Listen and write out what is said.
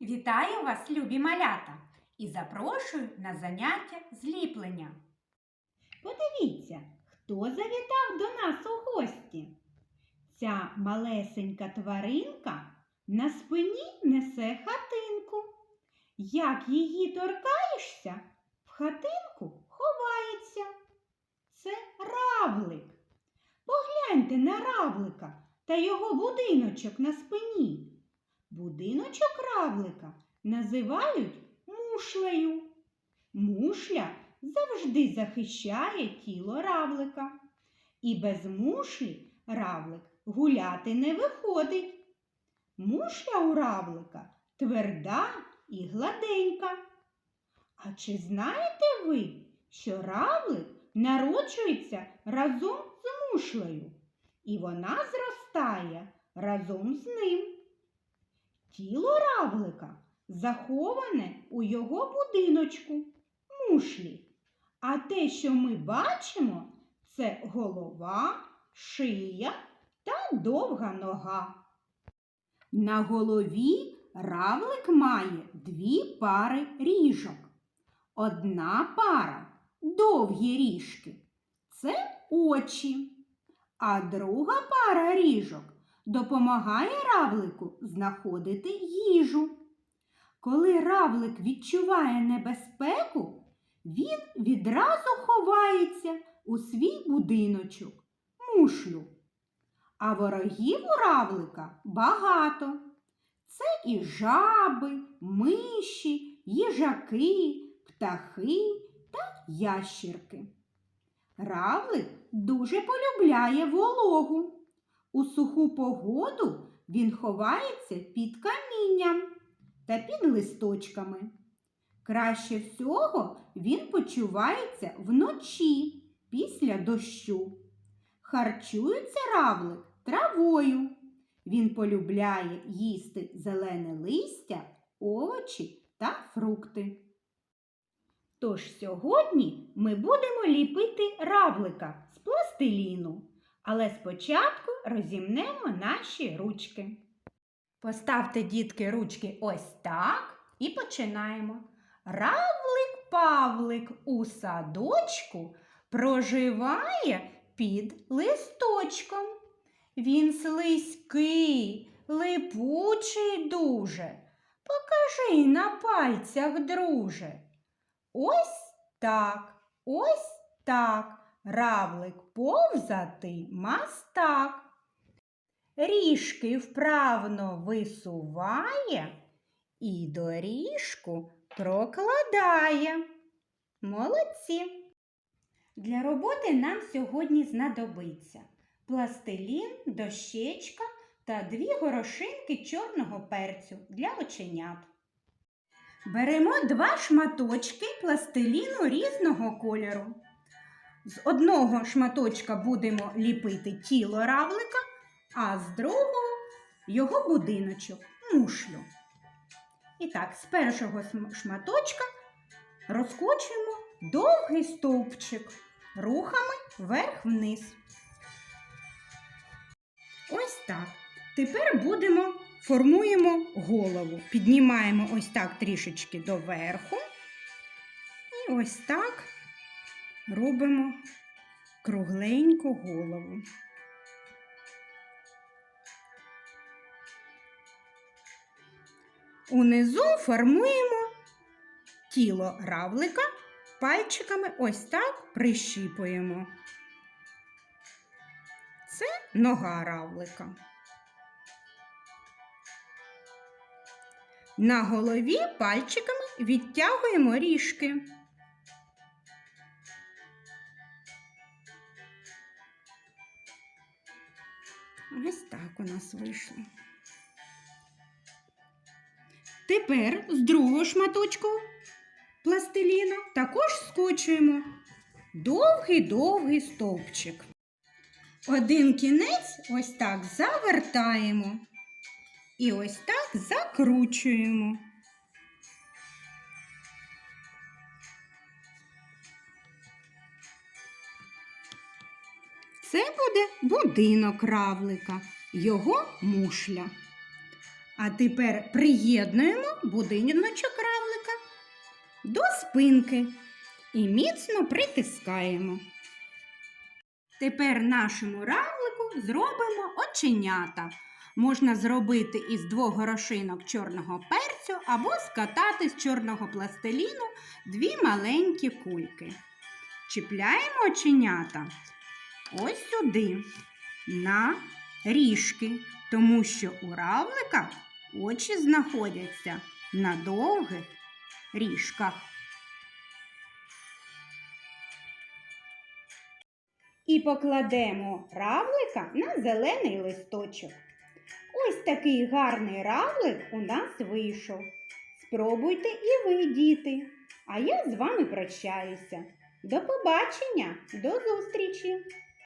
Вітаю вас, любі малята, і запрошую на заняття зліплення. Подивіться, хто завітав до нас у гості. Ця малесенька тваринка на спині несе хатинку. Як її торкаєшся, в хатинку ховається. Це равлик. Погляньте на равлика та його будиночок на спині. Будиночок равлика називають мушлею. Мушля завжди захищає тіло равлика. І без мушлі равлик гуляти не виходить. Мушля у равлика тверда і гладенька. А чи знаєте ви, що равлик народжується разом з мушлею, і вона зростає разом з ним? Тіло равлика заховане у його будиночку мушлі. А те, що ми бачимо, це голова, шия та довга нога. На голові равлик має дві пари ріжок. Одна пара довгі ріжки це очі, а друга пара ріжок допомагає равлику знаходити їжу. Коли равлик відчуває небезпеку, він відразу ховається у свій будиночок, мушлю. А ворогів у равлика багато. Це і жаби, миші, їжаки, птахи та ящірки. Равлик дуже полюбляє вологу. У суху погоду він ховається під камінням та під листочками. Краще всього він почувається вночі після дощу. Харчується равлик травою. Він полюбляє їсти зелене листя, овочі та фрукти. Тож сьогодні ми будемо ліпити равлика з пластиліну, але спочатку розімнемо наші ручки. Поставте, дітки, ручки ось так і починаємо. Равлик Павлик у садочку проживає під листочком. Він слизький, липучий дуже. Покажи на пальцях, друже. Ось так, ось так. Равлик повзати мастак. Ріжки вправно висуває і доріжку прокладає. Молодці! Для роботи нам сьогодні знадобиться пластилін, дощечка та дві горошинки чорного перцю для оченят. Беремо два шматочки пластиліну різного кольору. З одного шматочка будемо ліпити тіло равлика, а з другого його будиночок, мушлю. І так, з першого шматочка розкочуємо довгий стовпчик рухами вверх-вниз. Ось так. Тепер будемо формуємо голову. Піднімаємо ось так трішечки доверху. І ось так робимо кругленьку голову. Унизу формуємо тіло равлика, пальчиками ось так прищіпуємо. Це нога равлика. На голові пальчиками відтягуємо ріжки. Ось так у нас вийшло. Тепер з другого шматочку пластиліну також скочуємо довгий-довгий стовпчик. Один кінець ось так завертаємо і ось так закручуємо. Це буде будинок равлика, його мушля. А тепер приєднуємо будиночок равлика до спинки і міцно притискаємо. Тепер нашому равлику зробимо оченята. Можна зробити із двох горошинок чорного перцю або скатати з чорного пластиліну дві маленькі кульки. Чіпляємо оченята ось сюди, на ріжки, тому що у равлика очі знаходяться на довгих ріжках. І покладемо равлика на зелений листочок. Ось такий гарний равлик у нас вийшов. Спробуйте і ви, діти. А я з вами прощаюся. До побачення, до зустрічі!